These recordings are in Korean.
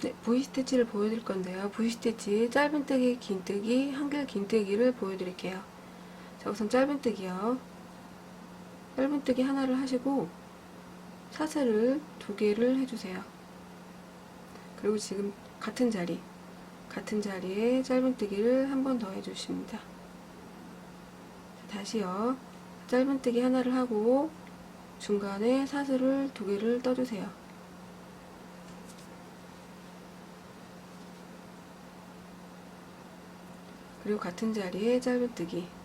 네, V스티치를 보여드릴 건데요. V스티치 짧은뜨기, 긴뜨기, 한길 긴뜨기를 보여드릴게요. 자, 우선 짧은뜨기요. 짧은뜨기 하나를 하시고 사슬을 두 개를 해주세요. 그리고 지금 같은 자리, 같은 자리에 짧은뜨기를 한 번 더 해주십니다. 자, 다시요. 짧은뜨기 하나를 하고 중간에 사슬을 두 개를 떠주세요. 그리고 같은 자리에 짧은뜨기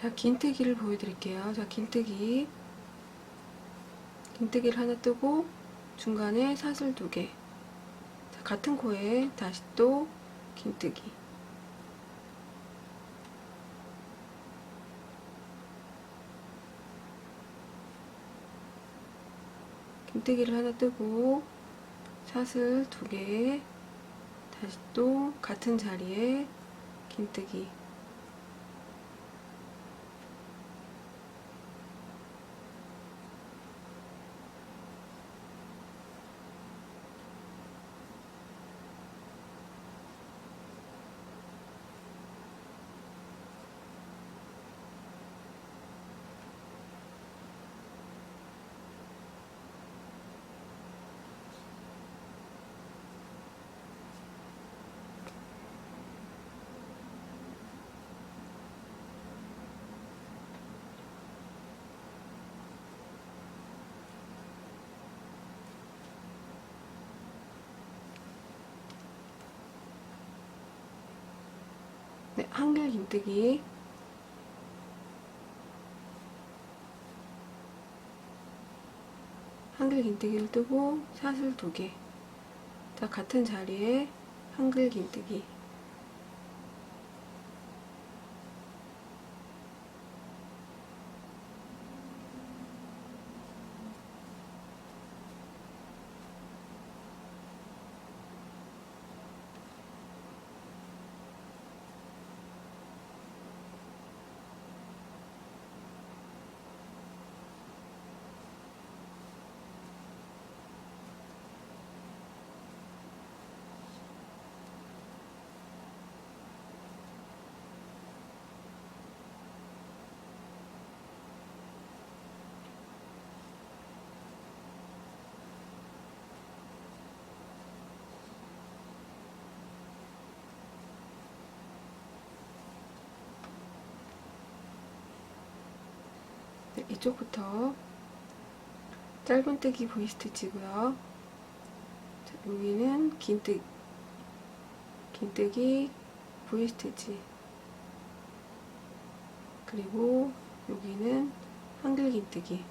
자, 긴뜨기를 보여드릴게요. 자, 긴뜨기 긴뜨기를 하나 뜨고 중간에 사슬 두 개. 자, 같은 코에 다시 또 긴뜨기. 긴뜨기를 하나 뜨고 사슬 두 개. 다시 또 같은 자리에 긴뜨기. 네, 한길 긴뜨기. 한길 긴뜨기를 뜨고 사슬 두 개. 자, 같은 자리에 한길 긴뜨기. 네, 이쪽부터 짧은뜨기 V스티치고요. 자, 여기는 긴뜨기, 긴뜨기 V스티치. 그리고 여기는 한길 긴뜨기.